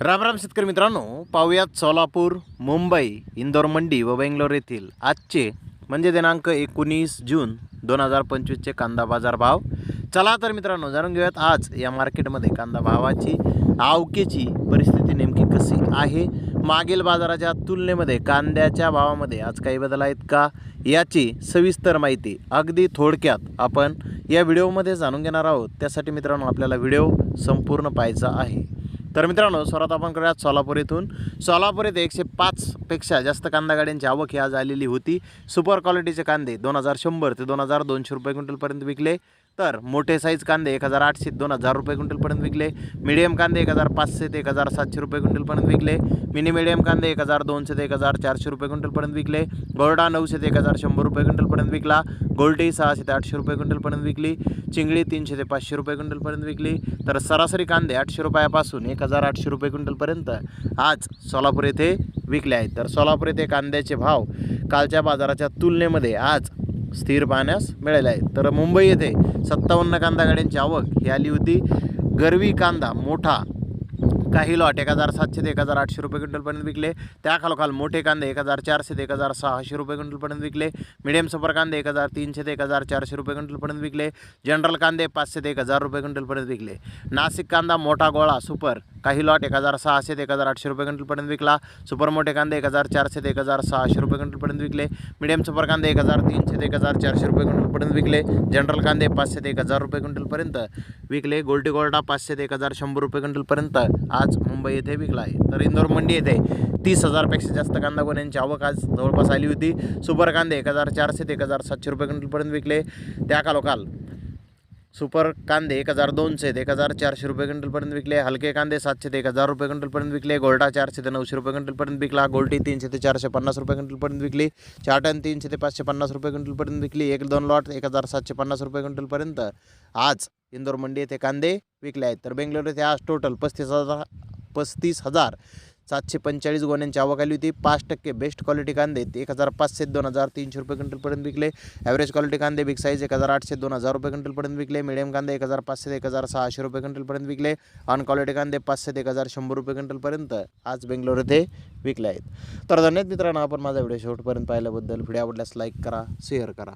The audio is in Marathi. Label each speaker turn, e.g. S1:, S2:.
S1: राम राम शेतकरी मित्रांनो पाहुयात सोलापूर मुंबई इंदोर मंडी व बेंगलोर येथील आजचे म्हणजे दिनांक एकोणीस जून दोन हजार पंचवीसचे कांदा बाजार भाव. चला तर मित्रांनो जाणून घेऊयात आज या मार्केटमध्ये कांदा भावाची आवकेची परिस्थिती नेमकी कशी आहे? मागील बाजाराच्या तुलनेमध्ये कांद्याच्या भावामध्ये आज काही बदल आहेत का? याची सविस्तर माहिती अगदी थोडक्यात आपण या व्हिडिओमध्ये जाणून घेणार आहोत. त्यासाठी मित्रांनो आपल्याला व्हिडिओ संपूर्ण पाहायचा आहे. तर मित्रांनो सर्वात आपण करूयात सोलापूर येथून सोलापूर येथे एकशे पाचपेक्षा जास्त कांदा गाड्यांची आवक ही आज आलेली होती. सुपर क्वालिटीचे कांदे दोन हजार शंभर ते दोन हजार दोनशे रुपये क्विंटलपर्यंत विकले. तर मोठे साईज कांदे एक हजार आठशे दोन हजार रुपये क्विंटलपर्यंत विकले. मिडियम कांदे एक हजार पाचशे ते एक हजार सातशे रुपये क्विंटलपर्यंत विकले. मिनी मिडियम कांदे एक हजार दोनशे ते एक हजार चारशे रुपये क्विंटलपर्यंत विकले. गोरडा नऊशे ते एक हजार शंभर रुपये क्विंटलपर्यंत विकला. गोल्टी सहाशे ते आठशे रुपये क्विंटलपर्यंत विकली. चिंगळी तीनशे ते पाचशे रुपये क्विंटलपर्यंत विकली. तर सरासरी कांदे आठशे रुपयापासून एक हजार आठशे रुपये क्विंटलपर्यंत आज सोलापूर येथे विकले आहेत. तर सोलापूर येथे कांद्याचे भाव कालच्या बाजाराच्या तुलनेमध्ये आज स्थिर पाहण्यास मिळाले आहेत. तर मुंबई येथे सत्तावन्न कांदा गाड्यांची आवक ही आली होती. गरवी कांदा मोठा काही लॉट एक हजार सातशे ते एक हजार आठशे रुपये क्विंटलपर्यंत विकले. त्याखालोखाल मोठे कांदे एक हजार चारशे ते एक हजार सहाशे रुपये क्विंटलपर्यंत विकले. मिडियम सुपर कांदे एक हजार तीनशे ते एक हजार चारशे रुपये क्विंटलपर्यंत विकले. जनरल कांदे पाचशे ते एक हजार रुपये क्विंटलपर्यंत विकले. नाशिक कांदा मोठा गोळा सुपर काही लॉट एक हजार सहाशे ते एक हजार आठशे रुपये क्विंटलपर्यंत विकला. सुपर मोठे कांदे एक हजार चारशे ते एक हजार सहाशे रुपये क्विंटलपर्यंत विकले. मिडियम सुपर कांदे एक हजार तीनशे ते एक हजार चारशे रुपये क्विंटलपर्यंत विकले. जनरल कांदे पाचशे ते एक हजार रुपये क्विंटलपर्यंत विकले. गोल्टी गोल्डा पाचशे ते एक हजार शंभर रुपये क्विंटलपर्यंत आज मुंबई येथे विकला आहे. तर इंदोर मंडी येथे तीस हजारपेक्षा जास्त कांदा गोण्यांची आवक आज जवळपास आली होती. सुपर कांदे एक हजार चारशे ते एक हजार सातशे रुपये क्विंटलपर्यंत विकले. त्या कालोखाल सुपर कांदे एक हजार दोनशे ते एक हजार चारशे रुपये क्विंटलपर्यंत विकले. हलके कांदे सातशे ते एक हजार रुपये क्विंटलपर्यंत विकले. गोल्डा चारशे ते नऊशे रुपये क्विंटलपर्यंत विकला. गोल्टी तीनशे ते चारशे पन्नास रुपये क्विंटलपर्यंत विकली. चाटन तीनशे ते पाचशे पन्नास रुपये क्विंटलपर्यंत विकली. एक दोन लॉट एक हजार सातशे पन्नास रुपये क्विंटलपर्यंत. आज इंदोर मंडी येथे कांदे विकले आहेत. तर बेंगलोर येथे आज टोटल पस्तीस हजार पस्तीस हजार सातशे पंचेचाळीस गोण्यांची आवक आली होती. पाच टक्के बेस्ट क्वालिटी कांदे ते एक हजार पाचशे दोन हजार तीनशे रुपये क्विंटलपर्यंत विकले. ॲव्हरेज क्वालिटी कांदे बिग साईज एक हजार आठशे दोन हजार रुपये क्विंटलपर्यंत विकले. मिडियम कांदे एक हजार पाचशे ते एक हजार सहाशे रुपये क्विंटलपर्यंत विकले. ऑन क्वालिटी कांदे पाचशे ते एक हजार शंभर रुपये क्विंटलपर्यंत आज बेंगलोर येथे विकले आहेत. तर धन्यवाद मित्रांनो आपण माझा व्हिडिओ शेवटपर्यंत पाहिल्याबद्दल. व्हिडिओ आवडल्यास लाईक करा शेअर करा.